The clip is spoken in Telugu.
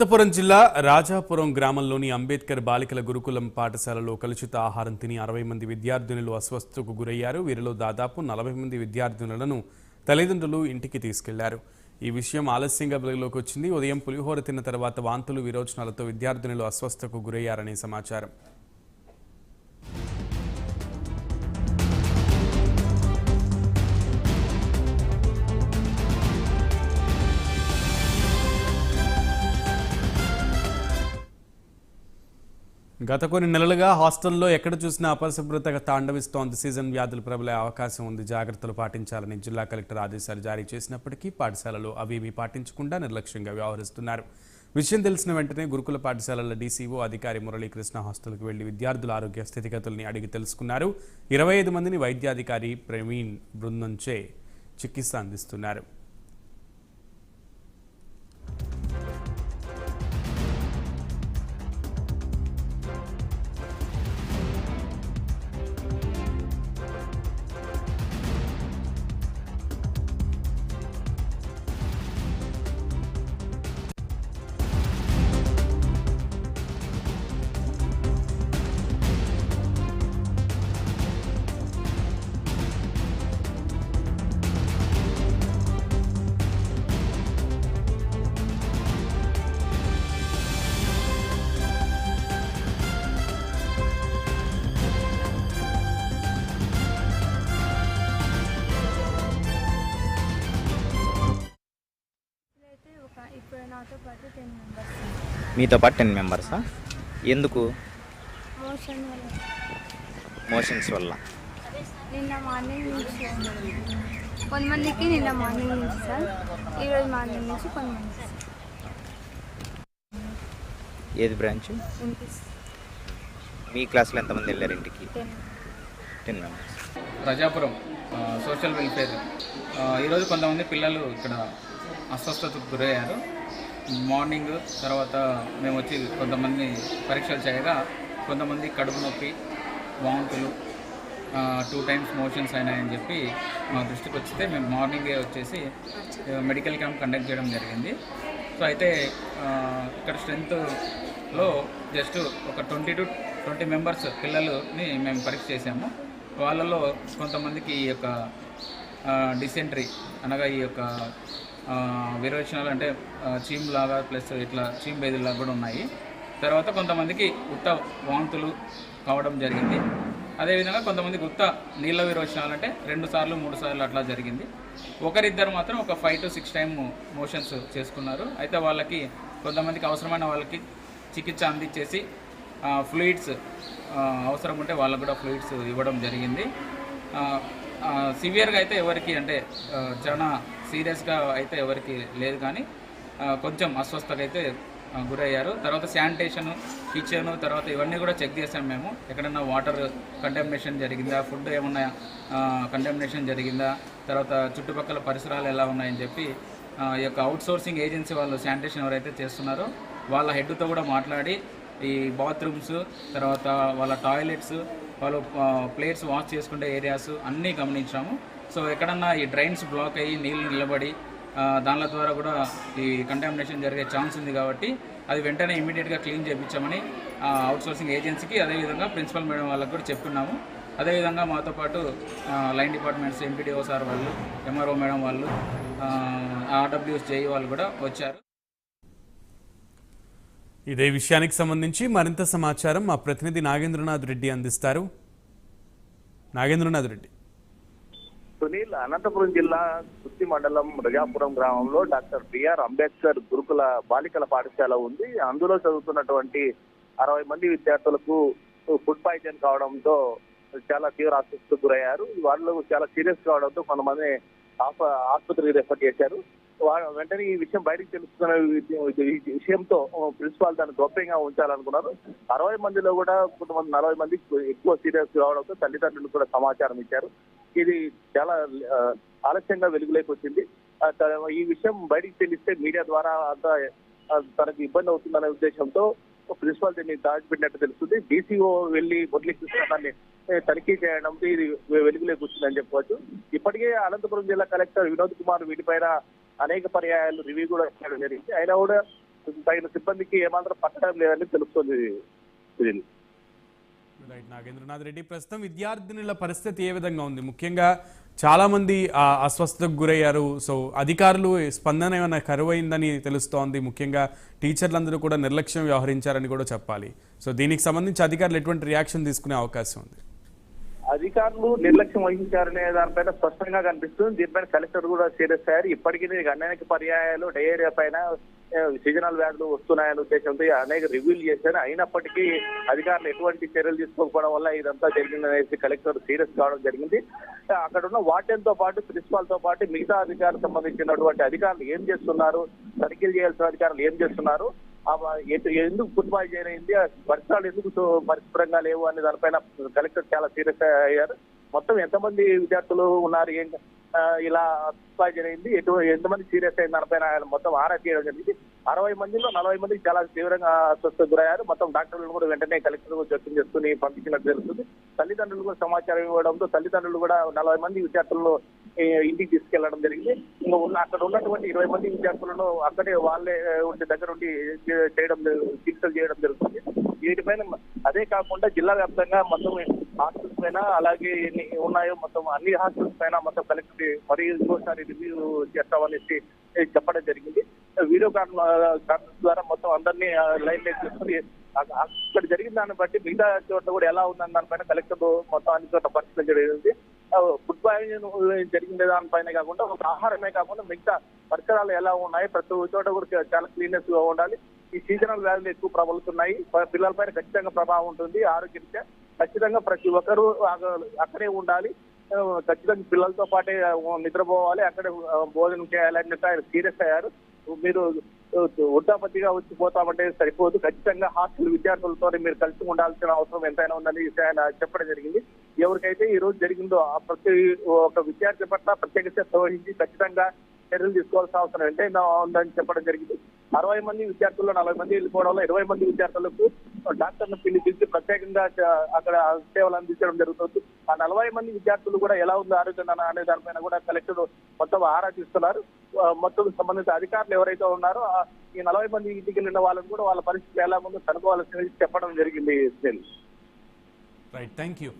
అనంతపురం జిల్లా రాజాపురం గ్రామంలోని అంబేద్కర్ బాలికల గురుకులం పాఠశాలలో కలుషిత ఆహారం తిని అరవై మంది విద్యార్థినులు అస్వస్థకు గురయ్యారు. వీరిలో దాదాపు నలభై మంది విద్యార్థినులను తల్లిదండ్రులు ఇంటికి తీసుకెళ్ళారు. ఈ విషయం ఆలస్యంగా వెలుగులోకి వచ్చింది. ఉదయం పులిహోర తిన్న తర్వాత వాంతులు విరోచనాలతో విద్యార్థినులు అస్వస్థకు గురయ్యారనే సమాచారం. గత కొన్ని నెలలుగా హాస్టల్లో ఎక్కడ చూసినా అపరిశుభ్రత తాండవిస్తోంది. సీజన్ వ్యాధులు ప్రబలే అవకాశం ఉంది. జాగ్రత్తలు పాటించాలని జిల్లా కలెక్టర్ ఆదేశాలు జారీ చేసినప్పటికీ పాఠశాలలు అవేమీ పాటించకుండా నిర్లక్ష్యంగా వ్యవహరిస్తున్నారు. విషయం తెలిసిన వెంటనే గురుకుల పాఠశాలల డీసీఓ అధికారి మురళీకృష్ణ హాస్టల్కు వెళ్ళి విద్యార్థుల ఆరోగ్య స్థితిగతుల్ని అడిగి తెలుసుకున్నారు. ఇరవై ఐదు మందిని వైద్యాధికారి ప్రవీణ్ బృందంచే చికిత్స అందిస్తున్నారు. ఒక ఇప్పుడు నాతో పాటు టెన్ మెంబర్స్. మీతో పాటు టెన్ మెంబర్సా? ఎందుకు? మోషన్ వల్ల. మోషన్స్ వల్ల. నిన్న మార్నింగ్ నుంచి కొంతమందికి నిన్న మార్నింగ్ నుంచి సార్ ఈరోజు మార్నింగ్ నుంచి కొంతమంది. ఏది బ్రాంచ్? మీ క్లాస్లో ఎంతమంది వెళ్ళారు ఇంటికి? Ten. Members. Prajapuram social welfare. ఈరోజు కొంతమంది పిల్లలు ఇక్కడ అస్వస్థతకు గురయ్యారు. మార్నింగ్ తర్వాత మేము వచ్చి కొంతమంది పరీక్షలు చేయగా కొంతమంది కడుపు నొప్పి వాంతులు టూ టైమ్స్ మోషన్స్ అయినాయని చెప్పి మా దృష్టికి వచ్చితే మేము మార్నింగే వచ్చేసి మెడికల్ క్యాంప్ కండక్ట్ చేయడం జరిగింది. సో అయితే ఇక్కడ స్ట్రెంత్లో జస్ట్ ఒక ట్వంటీ టు ట్వంటీ మెంబర్స్ పిల్లలని మేము పరీక్ష చేసాము వాళ్ళలో కొంతమందికి ఈ యొక్క డిసెంట్రీ అనగా ఈ యొక్క ఆ, విరోచనాలు అంటే చీమ్ లాగా ప్లస్ ఇట్లా చీమ్ బేదులాగా కూడా ఉన్నాయి. తర్వాత కొంతమందికి ఉత్త వాంతులు కావడం జరిగింది. అదేవిధంగా కొంతమందికి ఉత్త నీళ్ళ విరోచనాలు అంటే రెండు సార్లు మూడు సార్లు అట్లా జరిగింది. ఒకరిద్దరు మాత్రం ఒక five to six time motions చేసుకున్నారు. అయితే వాళ్ళకి కొంతమందికి అవసరమైన వాళ్ళకి చికిత్స అందించేసి ఫ్లూయిడ్స్ అవసరం ఉంటే వాళ్ళకు కూడా ఫ్లూయిడ్స్ ఇవ్వడం జరిగింది. సివియర్గా అయితే ఎవరికి అంటే చాలా సీరియస్గా అయితే ఎవరికి లేదు కానీ కొంచెం అస్వస్థకు అయితే గురయ్యారు. తర్వాత శానిటేషన్ కిచెన్ తర్వాత ఇవన్నీ కూడా చెక్ చేసాం మేము. ఎక్కడన్నా వాటర్ కంటామినేషన్ జరిగిందా? ఫుడ్ ఏమన్నా కంటామినేషన్ జరిగిందా? తర్వాత చుట్టుపక్కల పరిసరాలు ఎలా ఉన్నాయని చెప్పి ఈ యొక్క అవుట్సోర్సింగ్ ఏజెన్సీ వాళ్ళు శానిటేషన్ ఎవరైతే చేస్తున్నారో వాళ్ళ హెడ్తో కూడా మాట్లాడి ఈ బాత్రూమ్స్ తర్వాత వాళ్ళ టాయిలెట్స్ వాళ్ళు ప్లేట్స్ వాష్ చేసుకునే ఏరియాస్ అన్నీ గమనించాము. సో ఎక్కడన్నా ఈ డ్రైన్స్ బ్లాక్ అయ్యి నీళ్ళు నిలబడి దానిల ద్వారా కూడా ఈ కంటామినేషన్ జరిగే ఛాన్స్ ఉంది కాబట్టి అది వెంటనే ఇమీడియట్గా క్లీన్ చేయించామని అవుట్ సోర్సింగ్ ఏజెన్సీకి అదేవిధంగా ప్రిన్సిపల్ మేడం వాళ్ళకి కూడా చెప్తున్నాము. అదేవిధంగా మాతో పాటు లైన్ డిపార్ట్మెంట్స్ ఎంపీడీఓ సార్ వాళ్ళు ఎంఆర్ఓ మేడం వాళ్ళు ఆర్డబ్ల్యూఎస్ జేఈ వాళ్ళు కూడా వచ్చారు. ఇదే విషయానికి సంబంధించి మరింత సమాచారం మా ప్రతినిధి నాగేంద్రనాథ్ రెడ్డి అందిస్తారు. నాగేంద్రనాథ్ రెడ్డి. సునీల్ అనంతపురం జిల్లా కుర్తి మండలం రజాపురం గ్రామంలో డాక్టర్ బిఆర్ అంబేద్కర్ గురుకుల బాలికల పాఠశాల ఉంది. అందులో చదువుతున్నటువంటి అరవై మంది విద్యార్థులకు ఫుడ్ పాయిజన్ కావడంతో చాలా తీవ్ర ఆసక్తి గురయ్యారు. వాళ్ళు చాలా సీరియస్ కావడంతో కొంతమంది ఆసుపత్రికి రెఫర్ చేశారు. వెంటనే ఈ విషయం బయటకు తెలుసుకున్న ఈ విషయంతో ప్రిన్సిపాల్ దాన్ని గోప్యంగా ఉంచాలనుకున్నారు. అరవై మందిలో కూడా కొంతమంది నలభై మంది ఎక్కువ సీరియస్ కావడంతో తల్లిదండ్రులు కూడా సమాచారం ఇచ్చారు. ఇది చాలా ఆలస్యంగా వెలుగులోకి వచ్చింది ఈ విషయం బయటికి తెలిస్తే మీడియా ద్వారా అంతా తనకు ఇబ్బంది అవుతుందనే ఉద్దేశంతో ప్రిన్సిపాల్ దీన్ని దాచిపెట్టినట్టు తెలుస్తుంది. డీసీఓ వెళ్ళి మురళీకృష్ణ దాన్ని తనిఖీ చేయడంతో ఇది వెలుగులోకి వచ్చిందని చెప్పవచ్చు. ఇప్పటికే అనంతపురం జిల్లా కలెక్టర్ వినోద్ కుమార్ వీటిపైన అనేక పర్యాయాలు రివ్యూ కూడా చేయడం జరిగింది. అయినా కూడా తగిన సిబ్బందికి ఏమాత్రం పట్టడం లేదని తెలుస్తుంది రైట్ నాగేంద్రనాథ్ రెడ్డి. ప్రస్తుతం విద్యార్థినుల పరిస్థితి ఏ విధంగా ఉంది? ముఖ్యంగా చాలా మంది ఆ, అస్వస్థతకు గురయ్యారు. సో అధికారులు స్పందన ఏమైనా కరువైందని తెలుస్తోంది. ముఖ్యంగా టీచర్లందరూ కూడా నిర్లక్ష్యం వ్యవహరించారని కూడా చెప్పాలి. సో దీనికి సంబంధించి అధికారులు ఎటువంటి రియాక్షన్ తీసుకునే అవకాశం ఉంది? అధికారులు నిర్లక్ష్యం వహించారనే దానిపైన స్పష్టంగా కనిపిస్తుంది. దీనిపైన కలెక్టర్ కూడా సీరియస్ అయ్యారు. ఇప్పటికీ అనేక పర్యాయాలు డయేరియా పైన సీజనల్ వ్యాధులు వస్తున్నాయనే ఉద్దేశంతో అనేక రివ్యూలు చేశారు. అయినప్పటికీ అధికారులు ఎటువంటి చర్యలు తీసుకోకపోవడం వల్ల ఇదంతా జరిగిందనేసి కలెక్టర్ సీరియస్ కావడం జరిగింది. అక్కడ ఉన్న వార్డెన్తో పాటు ప్రిన్సిపాల్తో పాటు మిగతా అధికారులకు సంబంధించినటువంటి అధికారులు ఏం చేస్తున్నారు? తనిఖీలు చేయాల్సిన అధికారులు ఏం చేస్తున్నారు? ఎందుకు ఫుట్బాల్ బాయ్ వర్షాలు పరిసరాలు ఎందుకు పరిశుభ్రంగా లేవు అనే దానిపైన కలెక్టర్ చాలా సీరియస్ అయ్యారు. మొత్తం ఎంతమంది విద్యార్థులు ఉన్నారు? ఏం ఇలా ఫుట్బాల్ జరిగింది ఎటు ఎంతమంది సీరియస్ అయిన దానిపైన ఆయన మొత్తం ఆరా చేయడం జరిగింది. అరవై మందిలో నలభై మందికి చాలా తీవ్రంగా అస్వస్థ గురయ్యారు. మొత్తం డాక్టర్లు కూడా వెంటనే కలెక్టర్ జప్తు చేసుకుని పంపించినట్టు జరుగుతుంది. తల్లిదండ్రులు కూడా సమాచారం ఇవ్వడంతో తల్లిదండ్రులు కూడా నలభై మంది విద్యార్థులను ఇంటికి తీసుకెళ్ళడం జరిగింది. ఇంకా ఉన్న అక్కడ ఉన్నటువంటి ఇరవై మంది విద్యార్థులను అక్కడే వాళ్ళే ఏ, దగ్గర ఉండి చేయడం చికిత్సలు చేయడం జరుగుతుంది. వీటిపైన అదే కాకుండా జిల్లా వ్యాప్తంగా మొత్తం హాస్టల్స్ పైన అలాగే ఎన్ని ఉన్నాయో మొత్తం అన్ని హాస్టల్స్ పైన మొత్తం కలెక్టర్ మరి ఇంకోసారి రివ్యూ చేస్తామనేసి చెప్పడం జరిగింది. వీడియో కాన్ఫరెన్స్ ద్వారా మొత్తం అందరినీ లైన్ లైన్ తీసుకుని అక్కడ జరిగిన దాన్ని బట్టి మిగతా చోట్ల కూడా ఎలా ఉందని దానిపైన కలెక్టర్ మొత్తం అన్ని చోట్ల పరిస్థితి జరిగింది. ఫుడ్ జరిగిన దానిపైన కాకుండా ఒక ఆహారమే కాకుండా మిగతా పరిసరాలు ఎలా ఉన్నాయి? ప్రతి చోట కూడా చాలా క్లీన్నెస్గా ఉండాలి. ఈ సీజనల్ వ్యాధులు ఎక్కువ ప్రబలుతున్నాయి. పిల్లలపైన ఖచ్చితంగా ప్రభావం ఉంటుంది. ఆరోగ్యరీత్యా ఖచ్చితంగా ప్రతి ఒక్కరూ అక్కడే ఉండాలి. ఖచ్చితంగా పిల్లలతో పాటే నిద్రపోవాలి. అక్కడే భోజనం చేయాలి అని చెప్పి ఆయన సీరియస్ అయ్యారు. మీరు వృద్ధాపతిగా వచ్చి పోతామంటే సరిపోదు. ఖచ్చితంగా హాస్టల్ విద్యార్థులతో మీరు కలిసి ఉండాల్సిన అవసరం ఎంతైనా ఉందని ఆయన చెప్పడం జరిగింది. ఎవరికైతే ఈ రోజు జరిగిందో ఆ ప్రతి ఒక విద్యార్థి పట్ల ప్రత్యేక శ్రద్ధ వహించి ఖచ్చితంగా చర్యలు తీసుకోవాల్సిన అవసరం అంటే ఉందని చెప్పడం జరిగింది. అరవై మంది విద్యార్థులు నలభై మంది వెళ్ళిపోవడంలో ఇరవై మంది విద్యార్థులకు డాక్టర్ను పిలిచి పిలిచి ప్రత్యేకంగా అక్కడ సేవలు అందించడం జరుగుతుంది. ఆ నలభై మంది విద్యార్థులు కూడా ఎలా ఉంది ఆరోగ్యం అనే దానిపైన కూడా కలెక్టర్ మొత్తం ఆరా తీస్తున్నారు మొత్తం సంబంధిత అధికారులు ఎవరైతే ఉన్నారో ఈ నలభై మంది ఇంటికి వెళ్ళిన వాళ్ళని కూడా వాళ్ళ పరిస్థితి ఎలా ఉందో కనుక్కోవాల్సింది చెప్పడం జరిగింది. Right thank you